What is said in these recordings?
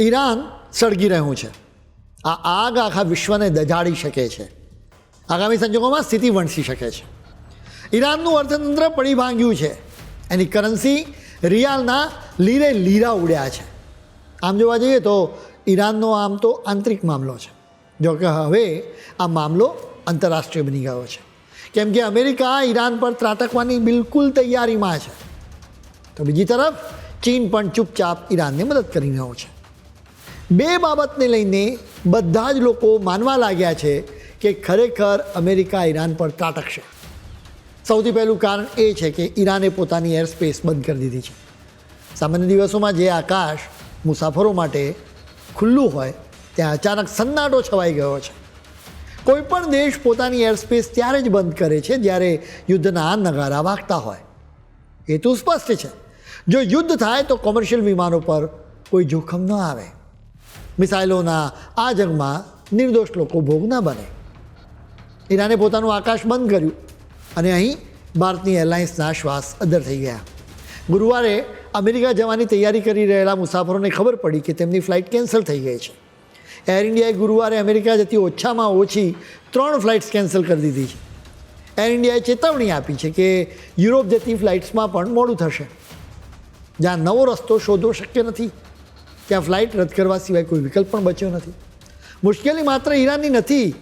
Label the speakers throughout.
Speaker 1: Iran સળગી રહ્યું છે. આ આગ આખા વિશ્વને દજાડી શકે છે. આગામી સંજોગોમાં સ્થિતિ વણસી શકે છે. ઈરાનનું અર્થતંત્ર પડી ભાંગ્યું છે. એની કરન્સી રિયાલના લીરે લીરા ઉડ્યા છે. આમ જોવા જઈએ તો ઈરાનનો આમ તો આંતરિક મામલો છે. જો કે હવે આ મામલો આંતરરાષ્ટ્રીય બની ગયો છે. કેમ કે અમેરિકા ઈરાન પર ત્રાટકવાની બિલકુલ તૈયારીમાં છે. તો બીજી તરફ ચીન પણ ચૂપચાપ ઈરાનને મદદ કરી રહ્યો છે. બે બાબતને લઈને બધા જ લોકો માનવા લાગ્યા છે કે ખરેખર અમેરિકા ઈરાન પર ત્રાટકશે સૌથી પહેલું કારણ એ છે કે ઈરાને પોતાની એર સ્પેસ બંધ કરી દીધી છે. સામાન્ય દિવસોમાં જે આકાશ મુસાફરો માટે ખુલ્લું હોય, ત્યાં અચાનક સન્નાટો છવાઈ ગયો છે. કોઈપણ દેશ પોતાની એર સ્પેસ ત્યારે જ બંધ કરે છે જ્યારે યુદ્ધના નગારા વાગતા હોય. એ તો સ્પષ્ટ છે. જો યુદ્ધ થાય તો કોમર્શિયલ વિમાનો પર કોઈ જોખમ ન આવે. મિસાઇલોના આ જંગમાં નિર્દોષ લોકો ભોગ ન બને. ઈરાને પોતાનું આકાશ બંધ કર્યું અને અહીં ભારતની એરલાઇન્સના શ્વાસ અદ્ધર થઈ ગયા. ગુરુવારે અમેરિકા જવાની તૈયારી કરી રહેલા મુસાફરોને ખબર પડી કે તેમની ફ્લાઇટ કેન્સલ થઈ ગઈ છે. એર ઇન્ડિયાએ ગુરુવારે અમેરિકા જતી ઓછામાં ઓછી ત્રણ ફ્લાઇટ્સ કેન્સલ કરી દીધી છે. એર ઇન્ડિયાએ ચેતવણી આપી છે કે યુરોપ જતી ફ્લાઇટ્સમાં પણ મોડું થશે. જ્યાં નવો રસ્તો શોધવો શક્ય નથી. ત્યાં ફ્લાઇટ રદ કરવા સિવાય કોઈ વિકલ્પ પણ બચ્યો નથી. મુશ્કેલી માત્ર ઈરાનની નથી,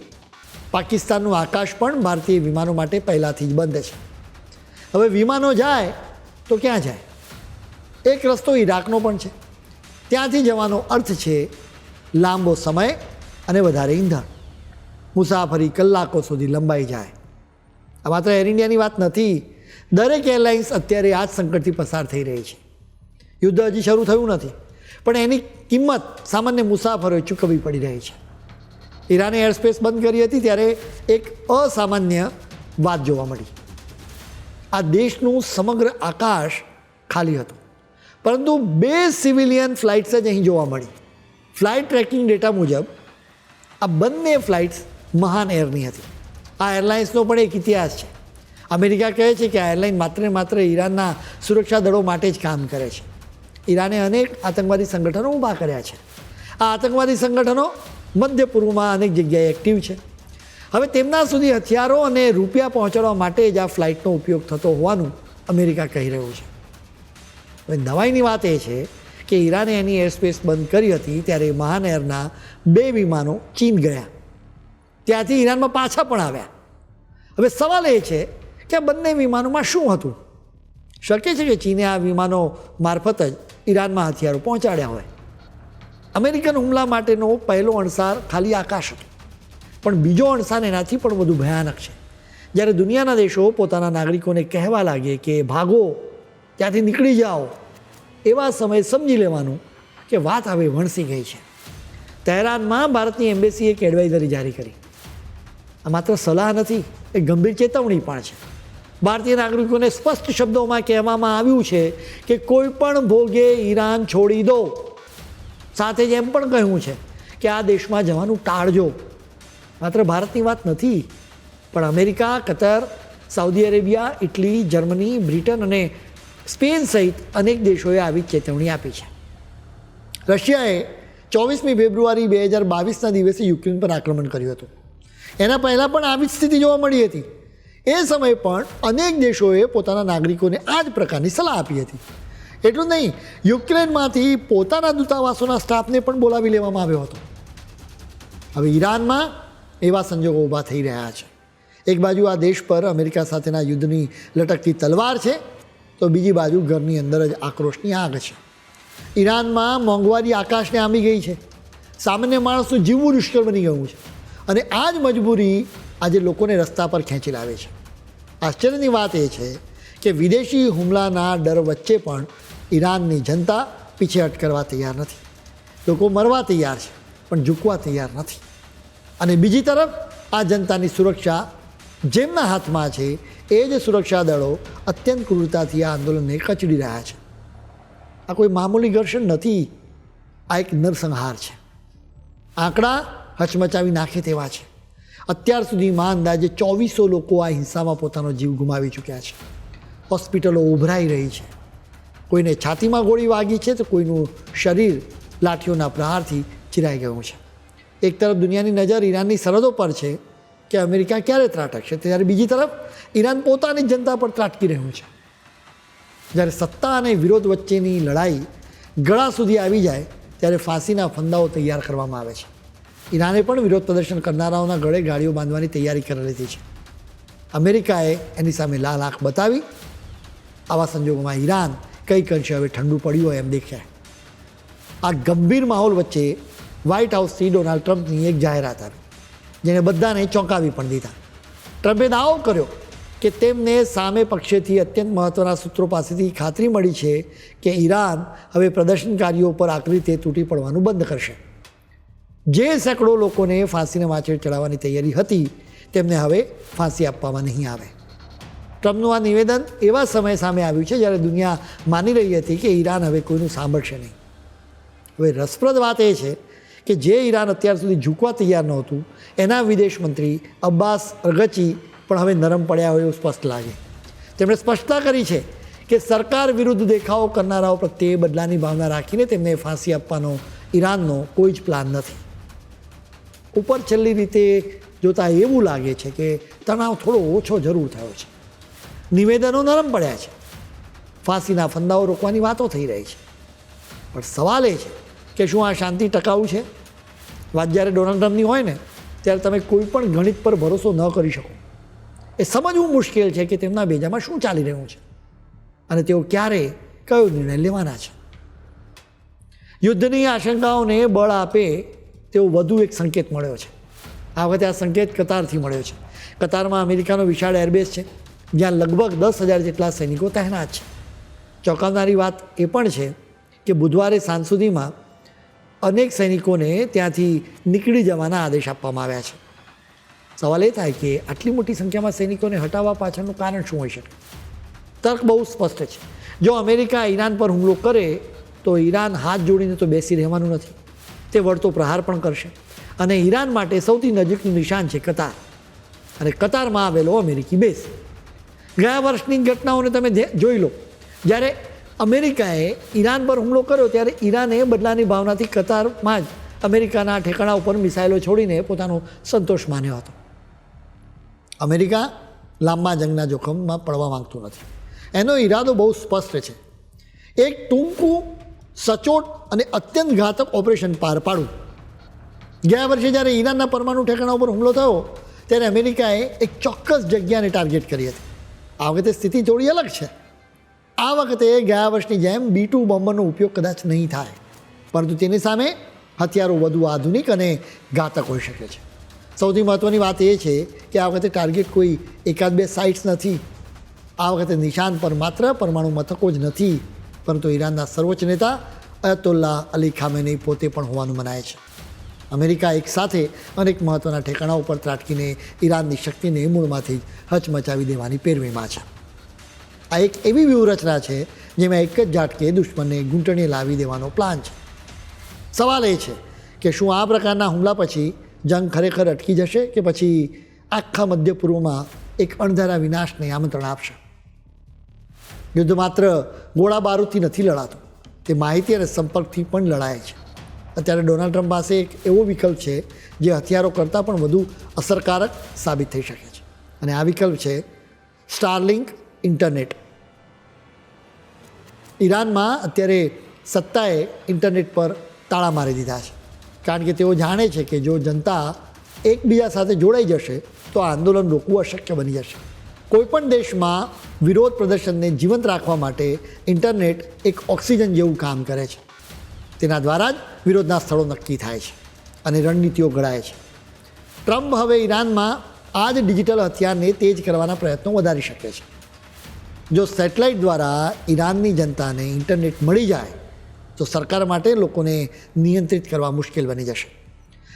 Speaker 1: પાકિસ્તાનનું આકાશ પણ ભારતીય વિમાનો માટે પહેલાંથી જ બંધ છે. હવે વિમાનો જાય તો ક્યાં જાય? એક રસ્તો ઈરાકનો પણ છે. ત્યાંથી જવાનો અર્થ છે લાંબો સમય અને વધારે ઈંધણ. મુસાફરી કલાકો સુધી લંબાઈ જાય. આ માત્ર એર ઇન્ડિયાની વાત નથી, દરેક એરલાઇન્સ અત્યારે આ જ સંકટથી પસાર થઈ રહી છે. યુદ્ધ હજી શરૂ થયું નથી. પણ એની કિંમત સામાન્ય મુસાફરોએ ચૂકવવી પડી રહી છે. ઈરાને એરસ્પેસ બંધ કરી હતી ત્યારે એક અસામાન્ય વાત જોવા મળી. આ દેશનું સમગ્ર આકાશ ખાલી હતું. પરંતુ બે સિવિલિયન ફ્લાઇટ્સ જ અહીં જોવા મળી. ફ્લાઇટ ટ્રેકિંગ ડેટા મુજબ, આ બંને ફ્લાઇટ્સ મહાન એરની હતી. આ એરલાઇન્સનો પણ એક ઇતિહાસ છે. અમેરિકા કહે છે કે આ એરલાઇન માત્ર માત્ર ઈરાનના સુરક્ષા દળો માટે જ કામ કરે છે. ઈરાને અનેક આતંકવાદી સંગઠનો ઊભા કર્યા છે. આ આતંકવાદી સંગઠનો મધ્ય પૂર્વમાં અનેક જગ્યાએ એક્ટિવ છે. હવે તેમના સુધી હથિયારો અને રૂપિયા પહોંચાડવા માટે જ આ ફ્લાઇટનો ઉપયોગ થતો હોવાનું અમેરિકા કહી રહ્યું છે. હવે નવાઈની વાત એ છે કે ઈરાને એની એરસ્પેસ બંધ કરી હતી ત્યારે મહાન એરના બે વિમાનો ચીન ગયા. ત્યાંથી ઈરાનમાં પાછા પણ આવ્યા. હવે સવાલ એ છે કે બંને વિમાનોમાં શું હતું? શક્ય છે કે ચીને આ વિમાનો મારફત જ ઈરાનમાં હથિયારો પહોંચાડ્યા હોય. અમેરિકન હુમલા માટેનો પહેલો અણસાર ખાલી આકાશ હતો. પણ બીજો અણસાર એનાથી પણ વધુ ભયાનક છે. જ્યારે દુનિયાના દેશો પોતાના નાગરિકોને કહેવા લાગે કે ભાગો, ત્યાંથી નીકળી જાઓ, એવા સમયે સમજી લેવાનું કે વાત હવે વણસી ગઈ છે. તહેરાનમાં ભારતની એમ્બેસીએ એક એડવાઇઝરી જારી કરી. આ માત્ર સલાહ નથી, એ ગંભીર ચેતવણી પણ છે. ભારતીય નાગરિકોને સ્પષ્ટ શબ્દોમાં કહેવામાં આવ્યું છે કે કોઈ પણ ભોગે ઈરાન છોડી દો. સાથે જ એમ પણ કહ્યું છે કે આ દેશમાં જવાનું ટાળજો. માત્ર ભારતની વાત નથી, પણ America, Qatar, Saudi Arabia, Italy, Germany, Britain અને સ્પેન સહિત અનેક દેશોએ આવી ચેતવણી આપી છે. રશિયાએ ચોવીસમી ફેબ્રુઆરી બે હજાર બાવીસના દિવસે યુક્રેન પર આક્રમણ કર્યું હતું. એના પહેલાં પણ આવી જ સ્થિતિ જોવા મળી હતી. એ સમયે પણ અનેક દેશોએ પોતાના નાગરિકોને આ જ પ્રકારની સલાહ આપી હતી. એટલું નહીં, યુક્રેનમાંથી પોતાના દૂતાવાસોના સ્ટાફને પણ બોલાવી લેવામાં આવ્યો હતો. હવે ઈરાનમાં એવા સંજોગો ઊભા થઈ રહ્યા છે. એક બાજુ આ દેશ પર અમેરિકા સાથેના યુદ્ધની લટકતી તલવાર છે, તો બીજી બાજુ ઘરની અંદર જ આક્રોશની આગ છે. ઈરાનમાં મોંઘવારી આકાશને આંબી ગઈ છે. સામાન્ય માણસનું જીવવું દુષ્કર બની ગયું છે. અને આ જ મજબૂરી આજે લોકોને રસ્તા પર ખેંચી લાવે છે. આશ્ચર્યની વાત એ છે કે વિદેશી હુમલાના ડર વચ્ચે પણ ઈરાનની જનતા પીછેહટ કરવા તૈયાર નથી. લોકો મરવા તૈયાર છે, પણ ઝૂકવા તૈયાર નથી. અને બીજી તરફ, આ જનતાની સુરક્ષા જેમના હાથમાં છે, એ જ સુરક્ષા દળો અત્યંત ક્રૂરતાથી આ આંદોલનને કચડી રહ્યા છે. આ કોઈ મામૂલી ઘર્ષણ નથી, આ એક નરસંહાર છે. આંકડા હચમચાવી નાખે તેવા છે. અત્યાર સુધીમાં અંદાજે ચોવીસો લોકો આ હિંસામાં પોતાનો જીવ ગુમાવી ચૂક્યા છે. હોસ્પિટલો ઉભરાઈ રહી છે. કોઈને છાતીમાં ગોળી વાગી છે તો કોઈનું શરીર લાઠીઓના પ્રહારથી ચિરાઈ ગયું છે. એક તરફ દુનિયાની નજર ઈરાનની સરહદો પર છે કે અમેરિકા ક્યારે ત્રાટકશે? ત્યારે બીજી તરફ ઈરાન પોતાની જનતા પર ત્રાટકી રહ્યું છે. જ્યારે સત્તા અને વિરોધ વચ્ચેની લડાઈ ગળા સુધી આવી જાય, ત્યારે ફાંસીના ફંદાઓ તૈયાર કરવામાં આવે છે. ઈરાને પણ વિરોધ પ્રદર્શન કરનારાઓના ગળે ગાડીઓ બાંધવાની તૈયારી કરી લીધી છે. અમેરિકાએ એની સામે લાલ આંખ બતાવી. આવા સંજોગોમાં ઈરાન કંઈક અંશે હવે ઠંડુ પડ્યું હોય એમ દેખાય. આ ગંભીર માહોલ વચ્ચે વ્હાઇટ હાઉસથી ડોનાલ્ડ ટ્રમ્પની એક જાહેરાત આવી જેને બધાને ચોંકાવી પણ દીધા. ટ્રમ્પે દાવો કર્યો કે તેમને સામે પક્ષેથી અત્યંત મહત્ત્વના સૂત્રો પાસેથી ખાતરી મળી છે કે ઈરાન હવે પ્રદર્શનકારીઓ પર આકરી રીતે તૂટી પડવાનું બંધ કરશે. જે સેંકડો લોકોને ફાંસીને વાંચે ચડાવવાની તૈયારી હતી, તેમને હવે ફાંસી આપવામાં નહીં આવે. ટ્રમ્પનું આ નિવેદન એવા સમય સામે આવ્યું છે જ્યારે દુનિયા માની રહી હતી કે ઈરાન હવે કોઈનું સાંભળશે નહીં. હવે રસપ્રદ વાત એ છે કે જે ઈરાન અત્યાર સુધી ઝૂકવા તૈયાર નહોતું, એના વિદેશ મંત્રી અબ્બાસ અરગચી પણ હવે નરમ પડ્યા હોય એવું સ્પષ્ટ લાગે. તેમણે સ્પષ્ટતા કરી છે કે સરકાર વિરુદ્ધ દેખાવો કરનારાઓ પ્રત્યે બદલાની ભાવના રાખીને તેમને ફાંસી આપવાનો ઈરાનનો કોઈ જ પ્લાન નથી. ઉપર છેલ્લી રીતે જોતાં એવું લાગે છે કે તણાવ થોડો ઓછો જરૂર થયો છે. નિવેદનો નરમ પડ્યા છે. ફાંસીના ફંદાઓ રોકવાની વાતો થઈ રહી છે. પણ સવાલ એ છે કે શું આ શાંતિ ટકાઉ છે? વાત જ્યારે ડોનાલ્ડ ટ્રમ્પની હોય ને, ત્યારે તમે કોઈ પણ ગણિત પર ભરોસો ન કરી શકો. એ સમજવું મુશ્કેલ છે કે તેમના બેજામાં શું ચાલી રહ્યું છે. અને તેઓ ક્યારે કયો નિર્ણય લેવાના છે. યુદ્ધની આશંકાઓને બળ આપે તેવો વધુ એક સંકેત મળ્યો છે. આ વખતે આ સંકેત કતારથી મળ્યો છે. કતારમાં અમેરિકાનો વિશાળ એરબેઝ છે, જ્યાં લગભગ દસ હજાર જેટલા સૈનિકો તહેનાત છે. ચોંકાવનારી વાત એ પણ છે કે બુધવારે સાંજ સુધીમાં અનેક સૈનિકોને ત્યાંથી નીકળી જવાના આદેશ આપવામાં આવ્યા છે. સવાલ એ થાય કે આટલી મોટી સંખ્યામાં સૈનિકોને હટાવવા પાછળનું કારણ શું હોઈ શકે? તર્ક બહુ સ્પષ્ટ છે. જો અમેરિકા ઈરાન પર હુમલો કરે, તો ઈરાન હાથ જોડીને તો બેસી રહેવાનું નથી. તે વળતો પ્રહાર પણ કરશે. અને ઈરાન માટે સૌથી નજીકનું નિશાન છે કતાર. અને કતારમાં આવેલો અમેરિકી બેઝ ગયા વર્ષની ઘટનાઓને તમે જોઈ લો. જ્યારે અમેરિકાએ ઈરાન પર હુમલો કર્યો, ત્યારે ઈરાને બદલાની ભાવનાથી કતારમાં જ અમેરિકાના ઠેકાણા ઉપર મિસાઇલો છોડીને પોતાનો સંતોષ માન્યો હતો. અમેરિકા લાંબા જંગના જોખમમાં પડવા માંગતું નથી. એનો ઈરાદો બહુ સ્પષ્ટ છે. એક ટૂંકું સચોટ અને અત્યંત ઘાતક ઓપરેશન પાર પાડવું ગયા વર્ષે જ્યારે ઈરાનના પરમાણુ ઠેકાણા ઉપર હુમલો થયો, ત્યારે અમેરિકાએ એક ચોક્કસ જગ્યાને ટાર્ગેટ કરી હતી. આ વખતે સ્થિતિ થોડી અલગ છે. આ વખતે ગયા વર્ષની જેમ બી ટુ બોમ્બરનો ઉપયોગ કદાચ નહીં થાય, પરંતુ તેની સામે હથિયારો વધુ આધુનિક અને ઘાતક હોઈ શકે છે. સૌથી મહત્ત્વની વાત એ છે કે આ વખતે ટાર્ગેટ કોઈ એકાદ બે સાઇટ્સ નથી. આ વખતે નિશાન પર માત્ર પરમાણુ મથકો જ નથી. પરંતુ ઈરાનના સર્વોચ્ચ નેતા અયતુલ્લાહ અલી ખામેની પોતે પણ હોવાનું મનાય છે. અમેરિકા એક સાથે અનેક મહત્ત્વના ઠેકાણા ઉપર ત્રાટકીને ઈરાનની શક્તિને મૂળમાંથી હચમચાવી દેવાની પેરવીમાં છે. આ એક એવી વ્યૂહરચના છે જેમાં એક જ ઝાટકે દુશ્મનને ઘૂંટણીએ લાવી દેવાનો પ્લાન છે. સવાલ એ છે કે શું આ પ્રકારના હુમલા પછી જંગ ખરેખર અટકી જશે કે પછી આખા મધ્ય પૂર્વમાં એક અણધારા વિનાશને આમંત્રણ આપશે? યુદ્ધ માત્ર ગોળા બારૂદથી નથી લડાતું. તે માહિતી અને સંપર્કથી પણ લડાય છે. અત્યારે ડોનાલ્ડ ટ્રમ્પ પાસે એક એવો વિકલ્પ છે, જે હથિયારો કરતાં પણ વધુ અસરકારક સાબિત થઈ શકે છે. અને આ વિકલ્પ છે સ્ટારલિંક ઇન્ટરનેટ. ઈરાનમાં અત્યારે સત્તાએ ઇન્ટરનેટ પર તાળા મારી દીધા છે. કારણ કે તેઓ જાણે છે કે જો જનતા એકબીજા સાથે જોડાઈ જશે, તો આંદોલન રોકવું અશક્ય બની જશે. કોઈપણ દેશમાં વિરોધ પ્રદર્શનને જીવંત રાખવા માટે ઇન્ટરનેટ એક ઓક્સિજન જેવું કામ કરે છે. તેના દ્વારા જ વિરોધના સ્થળો નક્કી થાય છે અને રણનીતિઓ ઘડાય છે. ટ્રમ્પ હવે ઈરાનમાં આ જ ડિજિટલ હથિયારને તેજ કરવાના પ્રયત્નો વધારી શકે છે. જો સેટેલાઇટ દ્વારા ઈરાનની જનતાને ઇન્ટરનેટ મળી જાય, તો સરકાર માટે લોકોને નિયંત્રિત કરવા મુશ્કેલ બની જશે.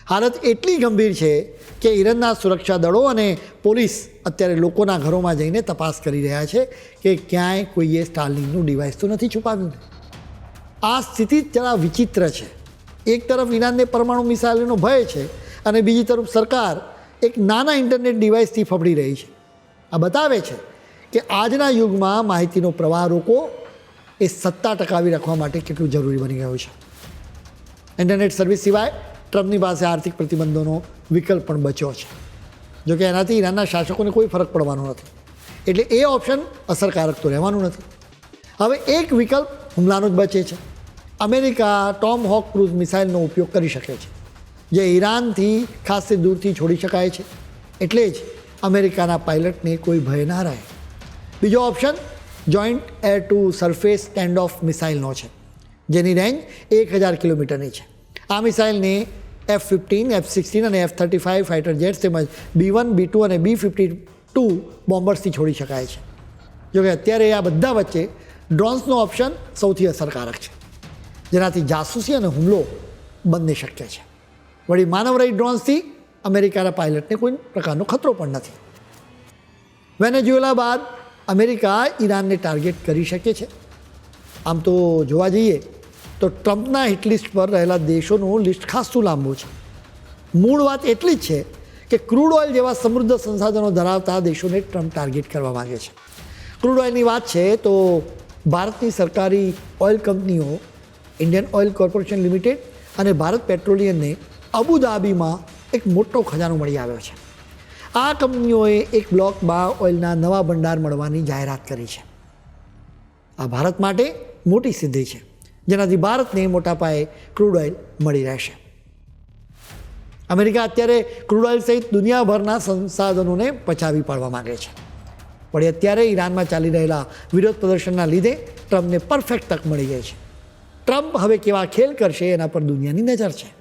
Speaker 1: હાલત એટલી ગંભીર છે કે ઈરાનના સુરક્ષા દળો અને પોલીસ અત્યારે લોકોના ઘરોમાં જઈને તપાસ કરી રહ્યા છે કે ક્યાંય કોઈએ સ્ટાર્લિંગનું ડિવાઇસ તો નથી છુપાવ્યું. આ સ્થિતિ જરા વિચિત્ર છે. એક તરફ ઈરાનને પરમાણુ મિસાઇલનો ભય છે અને બીજી તરફ સરકાર એક નાના ઇન્ટરનેટ ડિવાઇસથી ફફડી રહી છે. આ બતાવે છે કે આજના યુગમાં માહિતીનો પ્રવાહ રોકવો એ સત્તા ટકાવી રાખવા માટે કેટલું જરૂરી બની ગયું છે. ઇન્ટરનેટ સર્વિસ સિવાય ટ્રમ્પની પાસે આર્થિક પ્રતિબંધોનો વિકલ્પ પણ બચ્યો છે. જોકે એનાથી ઈરાનના શાસકોને કોઈ ફરક પડવાનો નથી. એટલે એ ઓપ્શન અસરકારક તો રહેવાનું નથી. હવે એક વિકલ્પ હુમલાનો જ બચે છે. અમેરિકા ટોમ હોક ક્રૂઝ મિસાઇલનો ઉપયોગ કરી શકે છે, જે ઈરાનથી ખાસ દૂરથી છોડી શકાય છે. એટલે જ અમેરિકાના પાયલટને કોઈ ભય ના રહે. બીજો option joint air to surface stand off મિસાઇલનો છે, જેની રેન્જ એક હજાર કિલોમીટરની છે. આ મિસાઇલને એફ ફિફ્ટીન એફ સિક્સટીન અને F thirty five fighter jets તેમજ બી વન બી ટુ અને બી ફિફ્ટી ટુ બોમ્બર્સથી છોડી શકાય છે. જોકે અત્યારે આ બધા વચ્ચે ડ્રોન્સનો ઓપ્શન સૌથી અસરકારક છે. જેનાથી જાસૂસી અને હુમલો બંને શક્ય છે. વળી માનવરહિત ડ્રોન્સથી અમેરિકાના પાયલટને કોઈ પ્રકારનો ખતરો પણ નથી. વેનેઝ્યુએલા બાદ અમેરિકા ઈરાનને ટાર્ગેટ કરી શકે છે. આમ તો જોવા જઈએ તો ટ્રમ્પના હિટલિસ્ટ પર રહેલા દેશોનું લિસ્ટ ખાસું લાંબુ છે. મૂળ વાત એટલી જ છે કે ક્રૂડ ઓઇલ જેવા સમૃદ્ધ સંસાધનો ધરાવતા દેશોને ટ્રમ્પ ટાર્ગેટ કરવા માગે છે. ક્રૂડ ઓઇલની વાત છે તો ભારતની સરકારી ઓઇલ કંપનીઓ ઇન્ડિયન ઓઇલ કોર્પોરેશન લિમિટેડ અને ભારત પેટ્રોલિયમને અબુધાબીમાં એક મોટો ખજાનો મળી આવ્યો છે. આ કંપનીઓએ એક બ્લોકમાં ઓઇલના નવા ભંડાર મળવાની જાહેરાત કરી છે. આ ભારત માટે મોટી સિદ્ધિ છે. જેનાથી ભારતને મોટા પાયે ક્રૂડ ઓઇલ મળી રહેશે. અમેરિકા અત્યારે ક્રૂડ ઓઇલ સહિત દુનિયાભરના સંસાધનોને પચાવી પાડવા માંગે છે. પણ અત્યારે ઈરાનમાં ચાલી રહેલા વિરોધ પ્રદર્શનના લીધે ટ્રમ્પને પરફેક્ટ તક મળી ગઈ છે. ટ્રમ્પ હવે કેવા ખેલ કરશે એના પર દુનિયાની નજર છે.